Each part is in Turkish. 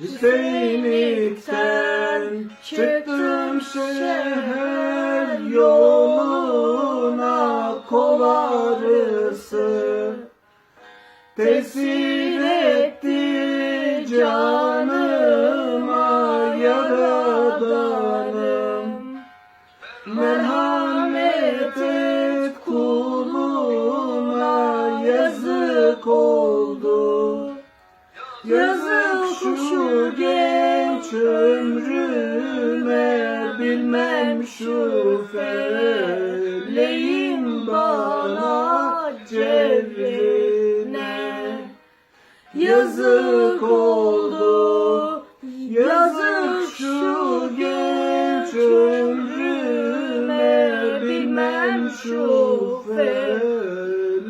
Hüseyinlikten çıktım şehir yoluna kol ağrısı Tesir etti canıma yaradanım. Merhamet et kuluna yazık oldu. Yazık şu genç ömrüme bilmem şu feleğin bana cevrine Yazık oldu yazık şu genç ömrüme bilmem şu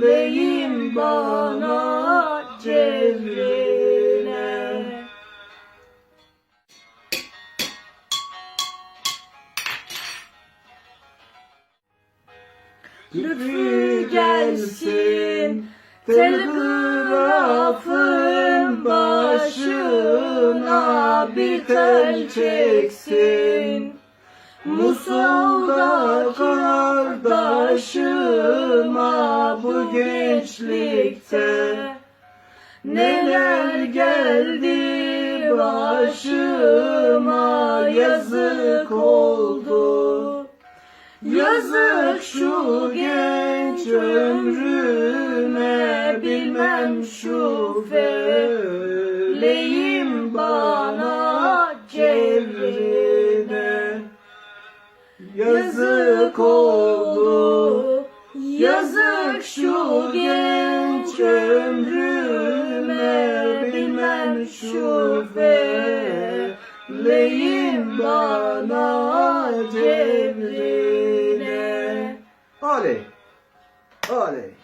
feleğin bana Lütfü gelsin. telgrafın başına bir tel çeksin. Musul'da kardeşima bu gençlikte Neler geldi başıma Yazık şu genç ömrüme bilmem şu feleğim bana cevrine. Yazık oldu yazık şu genç ömrüme bilmem şu feleğim bana cevrine Oley. Oley.